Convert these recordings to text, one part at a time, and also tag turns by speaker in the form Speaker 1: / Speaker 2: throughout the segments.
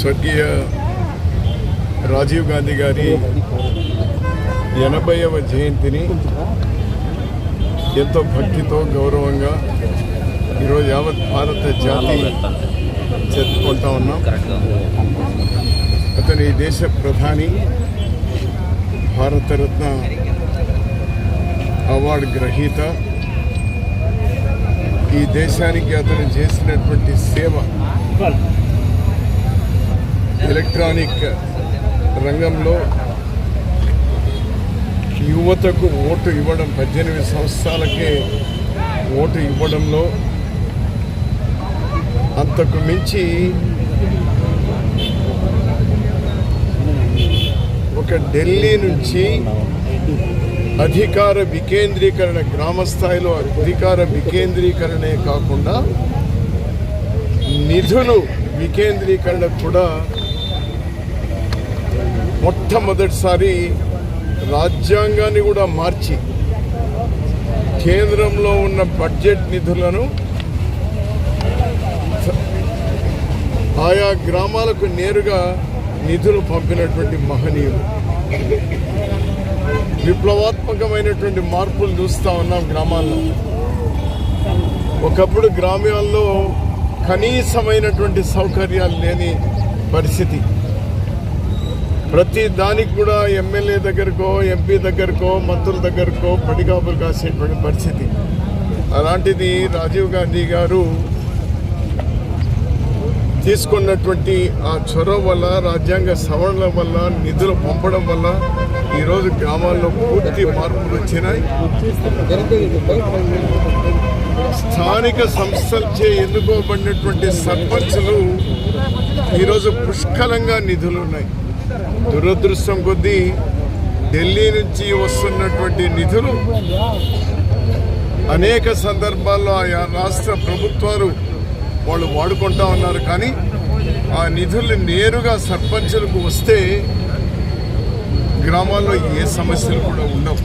Speaker 1: స్వర్గీయ రాజీవ్ గాంధీ గారి ఎనభైవ జయంతిని ఎంతో భక్తితో గౌరవంగా ఈరోజు యావత్ భారత జాతి జరుపుకుంటా ఉన్నాం. అతని ఈ దేశ ప్రధాని భారతరత్న అవార్డు గ్రహీత. ఈ దేశానికి అతను చేసినటువంటి సేవ ఎలక్ట్రానిక్ రంగంలో యువతకు ఓటు ఇవ్వడం పద్దెనిమిది సంవత్సరాలకే ఓటు ఇవ్వడంలో అంతకు మించి ఒక ఢిల్లీ నుంచి అధికార వికేంద్రీకరణ గ్రామ స్థాయిలో అధికార వికేంద్రీకరణే కాకుండా నిధులు వికేంద్రీకరణ కూడా మొట్టమొదటిసారి రాజ్యాంగాన్ని కూడా మార్చి కేంద్రంలో ఉన్న బడ్జెట్ నిధులను ఆయా గ్రామాలకు నేరుగా నిధులు పంపినటువంటి మహనీయులు. విప్లవాత్మకమైనటువంటి మార్పులు చూస్తూ ఉన్నాం గ్రామాల్లో. ఒకప్పుడు గ్రామాల్లో కనీసమైనటువంటి సౌకర్యాలు లేని పరిస్థితి. ప్రతి దానికి కూడా ఎమ్మెల్యే దగ్గరకో ఎంపీ దగ్గరకో మంత్రుల దగ్గరకో పడిగాపులు కాసేటువంటి పరిస్థితి. అలాంటిది రాజీవ్ గాంధీ గారు తీసుకున్నటువంటి ఆ చొరవ వల్ల రాజ్యాంగ సవరణల వల్ల నిధులు పంపడం వల్ల ఈరోజు గ్రామాల్లో పూర్తి మార్పులు వచ్చినాయి. స్థానిక సంస్థలచే ఎన్నుకోబడినటువంటి సర్పంచులు ఈరోజు పుష్కలంగా నిధులు ఉన్నాయి దురదృష్టం కొద్దీ ఢిల్లీ నుంచి వస్తున్నటువంటి నిధులు అనేక సందర్భాల్లో ఆయా రాష్ట్ర ప్రభుత్వాలు వాళ్ళు వాడుకుంటా ఉన్నారు. కానీ ఆ నిధులు నేరుగా సర్పంచులకు వస్తే గ్రామాల్లో ఏ సమస్యలు కూడా ఉండవు.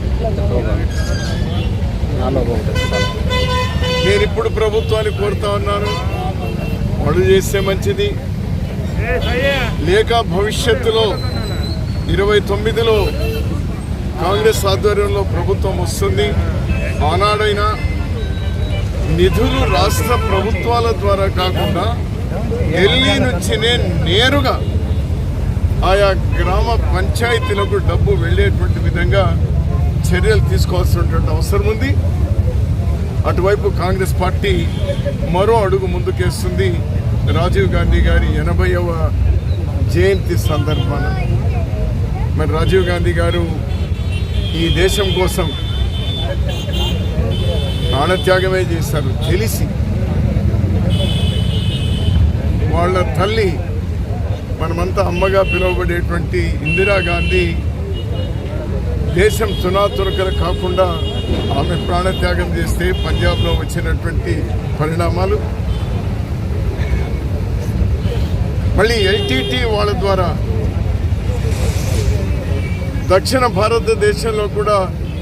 Speaker 1: నేను ఇప్పుడు ప్రభుత్వాన్ని కోరుతా ఉన్నాను. వాళ్ళు చేస్తే మంచిది. లేక భవిష్యత్తులో ఇరవై తొమ్మిదిలో కాంగ్రెస్ ఆధ్వర్యంలో ప్రభుత్వం వస్తుంది. ఆనాడైనా నిధులు రాష్ట్ర ప్రభుత్వాల ద్వారా కాకుండా ఢిల్లీ నుంచినే నేరుగా ఆయా గ్రామ పంచాయతీలకు డబ్బు వెళ్ళేటువంటి విధంగా చర్యలు తీసుకోవాల్సినటువంటి అవసరం ఉంది. అటువైపు కాంగ్రెస్ పార్టీ మరో అడుగు ముందుకేస్తుంది. రాజీవ్ గాంధీ గారి ఎనభైవ జయంతి సందర్భాన మరి రాజీవ్ గాంధీ గారు ఈ దేశం కోసం ప్రాణత్యాగమే చేశారు. తెలిసి వాళ్ళ తల్లి మనమంతా అమ్మగా పిలువబడేటువంటి ఇందిరాగాంధీ దేశం తునాతునకలు కాకుండా ఆమె ప్రాణత్యాగం చేస్తే పంజాబ్లో వచ్చినటువంటి పరిణామాలు మళ్ళీ ఎల్టీటీ వాళ్ళ ద్వారా దక్షిణ భారతదేశంలో కూడా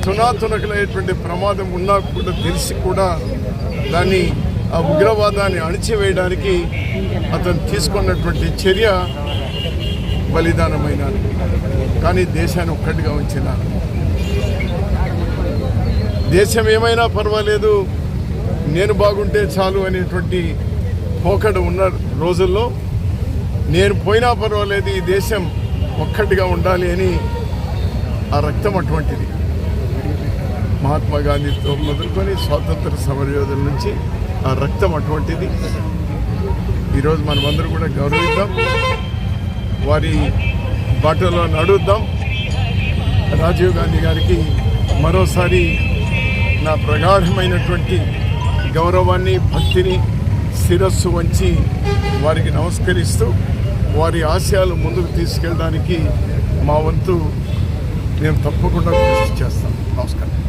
Speaker 1: తునాతునకలైనటువంటి ప్రమాదం ఉన్నా కూడా తెలిసి కూడా దాన్ని ఆ ఉగ్రవాదాన్ని అణిచివేయడానికి అతను తీసుకున్నటువంటి చర్య బలిదానమైన కానీ దేశాన్ని ఒక్కటిగా ఉంచిన. దేశం ఏమైనా పర్వాలేదు నేను బాగుంటే చాలు అనేటువంటి పోకడ ఉన్న రోజుల్లో నేను పోయినా పర్వాలేదు ఈ దేశం ఒక్కటిగా ఉండాలి అని ఆ రక్తం అటువంటిది. మహాత్మా గాంధీతో మొదలుకొని స్వాతంత్ర సమరయోధుల నుంచి ఆ రక్తం అటువంటిది. ఈరోజు మనమందరూ కూడా గౌరవిద్దాం. వారి బాటలో నడుద్దాం. రాజీవ్ గాంధీ గారికి మరోసారి నా ప్రగాఢమైనటువంటి గౌరవాన్ని భక్తిని శిరస్సు వంచి వారికి నమస్కరిస్తూ వారి ఆశయాలు ముందుకు తీసుకెళ్ళడానికి మా వంతు మేము తప్పకుండా కృషి చేస్తాం. నమస్కారం.